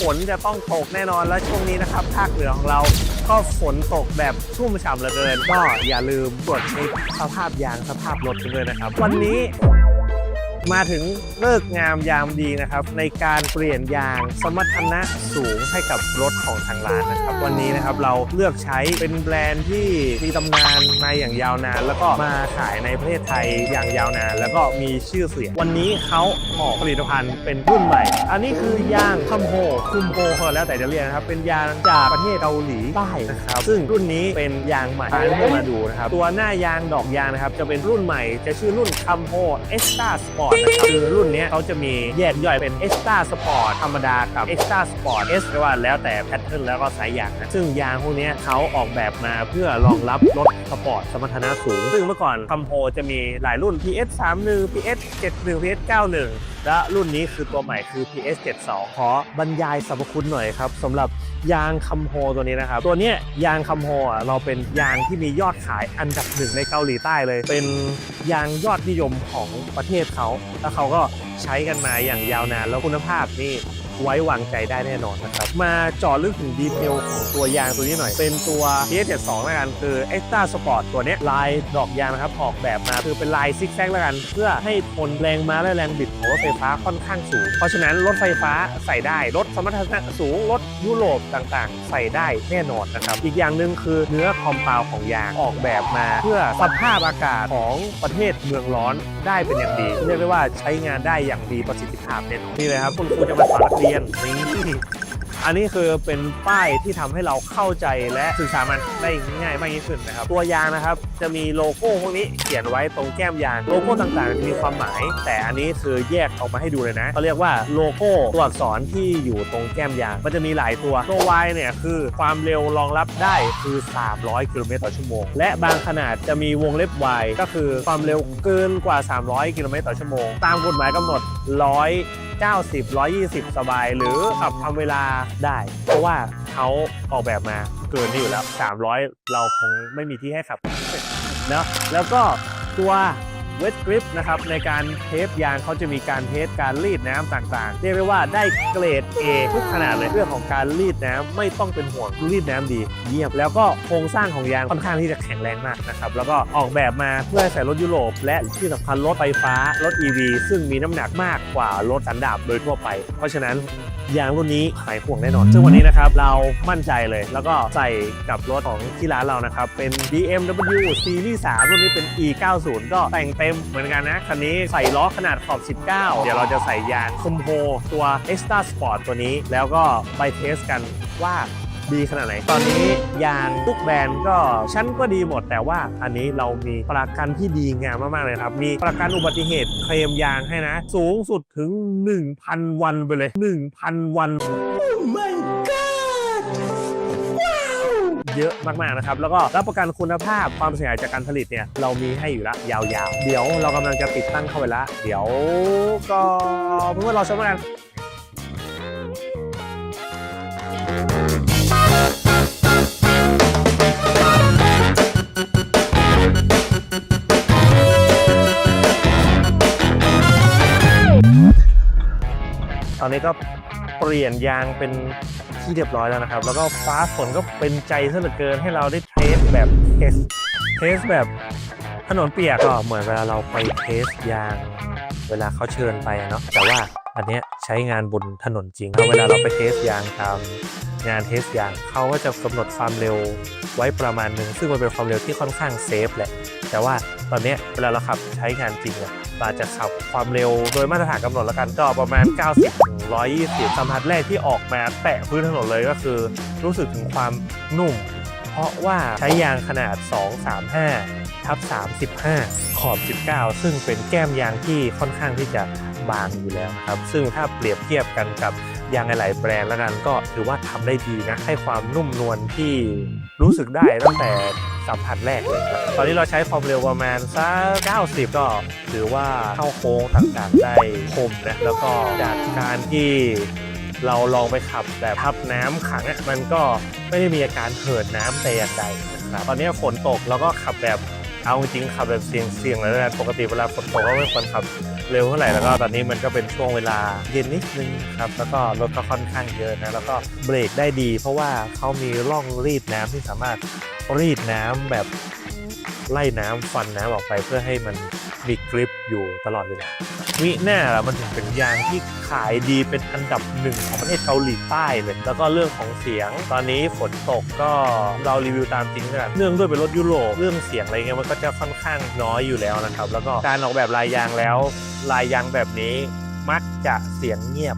ฝนจะต้องตกแน่นอนและช่วงนี้นะครับภาคเหนือของเราก็ฝนตกแบบชุ่มฉ่ำเหลือเกิน ก็อย่าลืมตรวจเช็คสภาพยางสภาพรถกันด้วยนะครับ วันนี้ มาถึงเลิกงามยามดีนะครับ ในการเปลี่ยนยางสมรรถนะสูงให้กับรถของทางร้านนะครับ วันนี้นะครับเราเลือกใช้เป็นแบรนด์ที่มีตำนานมาอย่างยาวนาน แล้วก็มาขายในประเทศไทยอย่างยาวนาน แล้วก็มีชื่อเสียงวันนี้เขาออกผลิตภัณฑ์เป็นรุ่นใหม่ อันนี้คือยางคัมโฮคุมโฮก็แล้วแต่จะเรียกนะครับเป็นยางจากประเทศเกาหลีใต้นะครับซึ่งรุ่นนี้เป็นยางใหม่เพื่อมาดูนะครับตัวหน้ายางดอกยางนะครับจะเป็นรุ่นใหม่จะชื่อรุ่นคัมโฮเอสตาสปอร์ตนะครับคือรุ่นเนี้ยเขาจะมีแยกย่อยเป็นเอสตาสปอร์ตธรรมดากับเอสตาสปอร์ตเอสแปลว่าแล้วแต่แพทเทิร์นแล้วก็ส์ยยางนะซึ่งยางพวกนี้เขาออกแบบมาเพื่อรองรับรถสปอร์ตสมรรถนะสูง ซึ่งเมื่อก่อนคัมโฮจะมีหลายรุ่น PS 31 PS 71 PS 91 และรุ่นนี้คือตัวใหม่คือ PS 72ขอบรรยายสรรพคุณหน่อยครับสำหรับยางคัมโฮตัวนี้นะครับ ตัวนี้ยยางคัมโฮอะเราเป็นยางที่มียอดขายอันดับหนึ่งในเกาหลีใต้เลย เป็นยางยอดนิยมของประเทศเขา แล้วเขาก็ใช้กันมาอย่างยาวนานแล้วคุณภาพนี่ ไว้วางใจได้แน่นอนนะครับ มาเจาะลึกถึงดีเทลของตัวยางตัวนี้หน่อย เป็นตัว PS72 แล้วกันคือ Extra Sport ตัวนี้ลายดอกยางนะครับออกแบบมาคือเป็นลายซิกแซกแล้วกัน เพื่อให้ทนแรงม้าและแรงบิดของรถไฟฟ้าค่อนข้างสูง เพราะฉะนั้นรถไฟฟ้าใส่ได้ รถสมรรถนะสูง รถยุโรปต่างๆ ใส่ได้แน่นอนนะครับ อีกอย่างหนึ่งคือเนื้อคอมเปลวของยางออกแบบมา เพื่อสภาพอากาศของประเทศเมืองร้อนได้เป็นอย่างดี เรียกได้ว่าใช้งานได้อย่างมีประสิทธิภาพแน่นอนนี่เลยครับคุณครูจะมาสอนนักเรียนนี่อันนี้คือเป็นป้ายที่ทำให้เราเข้าใจและสื่อสารมันได้ง่ายมากยิ่งขึ้นนะครับ ตัวยางนะครับ จะมีโลโก้พวกนี้เขียนไว้ตรงแก้มยางโลโก้ต่างๆจะมีความหมาย แต่อันนี้คือแยกออกมาให้ดูเลยนะเขาเรียกว่าโลโก้ตัวอักษรที่อยู่ตรงแก้มยาง มันจะมีหลายตัวตัว Y เนี่ยคือความเร็วรองรับได้คือ 300กิโลเมตรต่อชั่วโมงและบางขนาดจะมีวงเล็บ Y ก็คือความเร็วเกินกว่า 300กิโลเมตรต่อชั่วโมงตามกฎหมายกำหนด 100 90 120 สบาย หรือขับทำเวลาได้ เพราะว่า เขาออกแบบมาเกินที่อยู่แล้ว 300 เราคงไม่มีที่ให้ขับนะแล้วก็ตัว เวทกริปนะครับในการเทสยางเขาจะมีการเทสการรีดน้ำต่างๆ เรียกได้ว่าได้เกรด A ทุกขนาดเลยเรื่องของการรีดน้ำไม่ต้องเป็นห่วงรีดน้ำดีเยี่ยมแล้วก็โครงสร้างของยางค่อนข้างที่จะแข็งแรงมากนะครับแล้วก็ออกแบบมาเพื่อใส่รถยุโรป และที่สำคัญรถไฟฟ้ารถ EV ซึ่งมีน้ำหนักมากกว่ารถสันดาปโดยทั่วไป เพราะฉะนั้นยางรุ่นนี้หายห่วงแน่นอน ซึ่งวันนี้นะครับเรามั่นใจเลย แล้วก็ใส่กับรถของที่ร้านเรานะครับเป็น BMW Series 3รุ่นนี้เป็น E90 ก็แต่งต็มเหมือนกันนะ คันนี้ใส่ล้อขนาดขอบ 19 เดี๋ยวเราจะใส่ยางคุมโฮตัว Extra Sport ตัวนี้ แล้วก็ไปเทสกันว่าดีขนาดไหน ตอนนี้ยางทุกแบรนด์ก็ชั้นก็ดีหมด แต่ว่าอันนี้เรามีประกันที่ดีงามมาก ๆ เลยครับ มีประกันอุบัติเหตุเคลมยางให้นะ สูงสุดถึง 1,000 วันไปเลย 1,000 วัน เยอะมากๆนะครับ แล้วก็รับประกันคุณภาพความเสียหายจากการผลิตเนี่ยเรามีให้อยู่แล้วยาวๆ เดี๋ยวเรากำลังจะติดตั้งเข้าไปแล้วเดี๋ยวก็เพื่อนๆราชมกันตอนนี้ก็เปลี่ยนยางเป็น ที่เรียบร้อยแล้วนะครับ แล้วก็ฟ้าฝนก็เป็นใจซะเหลือเกินให้เราได้เทสแบบเทสเทสแบบถนนเปียกก็เหมือนเวลาเราไปเทสยาง เวลาเขาเชิญไปเนาะแต่ว่าอันเนี้ยใช้งานบนถนนจริงเวลาเราไปเทสยางตามงานเทสยางเขาก็จะกำหนดความเร็วไว้ประมาณหนึ่งซึ่งมันเป็นความเร็วที่ค่อนข้างเซฟแหละแต่ว่าตอนเนี้ยเวลาเราขับใช้งานจริงอะเรา อาจจะขับความเร็วโดยมาตรฐานกำหนดแล้วกันก็ประมาณ 90ถึง120 สัมผัสแรกที่ออกมาแตะพื้นถนนเลยก็คือ รู้สึกถึงความนุ่ม เพราะว่าใช้ยางขนาด 235ทับ35 ขอบ 19 ซึ่งเป็นแก้มยางที่ค่อนข้างที่จะบางอยู่แล้วนะครับ ซึ่งถ้าเปรียบเทียบกันกับยางหลายแบรนด์แล้วกันก็ถือว่าทำได้ดีนะ ให้ความนุ่มนวลที่รู้สึกได้ตั้งแต่ สัมผัสแรกเลยครับตอนนี้เราใช้ความเร็วประมาณสัก90 ก็ถือว่าเข้าโค้งต่างๆได้คมนะแล้วก็จากการที่เราลองไปขับแบบทับน้ำขังมันก็ไม่ได้มีอาการเหินน้ำแต่อย่างใดนะครับตอนนี้ฝนตกเราก็ขับแบบเอาจริงขับแบบเสี่ยงๆเลยนะปกติเวลาฝนตกก็ไม่ควรขับเร็วเท่าไหร่แล้วก็ตอนนี้มันก็เป็นช่วงเวลาเย็นนิดนึงครับแล้วก็รถก็ค่อนข้างเยอะนะแล้วก็เบรกได้ดี เพราะว่าเขามีร่องรีดน้ำที่สามารถ รีดน้ำแบบไล่น้ำฟันน้ำออกไปเพื่อให้มันมีกริปอยู่ตลอดเวลาวิแน่ละมันถึงเป็นยางที่ขายดีเป็นอันดับหนึ่งของประเทศเกาหลีใต้เลย แล้วก็เรื่องของเสียง ตอนนี้ฝนตกก็เรารีวิวตามจริงกันเนื่องด้วยเป็นรถยุโรปเรื่องเสียงอะไรเงี้ยมันก็จะค่อนข้างน้อยอยู่แล้วนะครับ แล้วก็การออกแบบลายยางแล้ว ลายยางแบบนี้มักจะเสียงเงียบ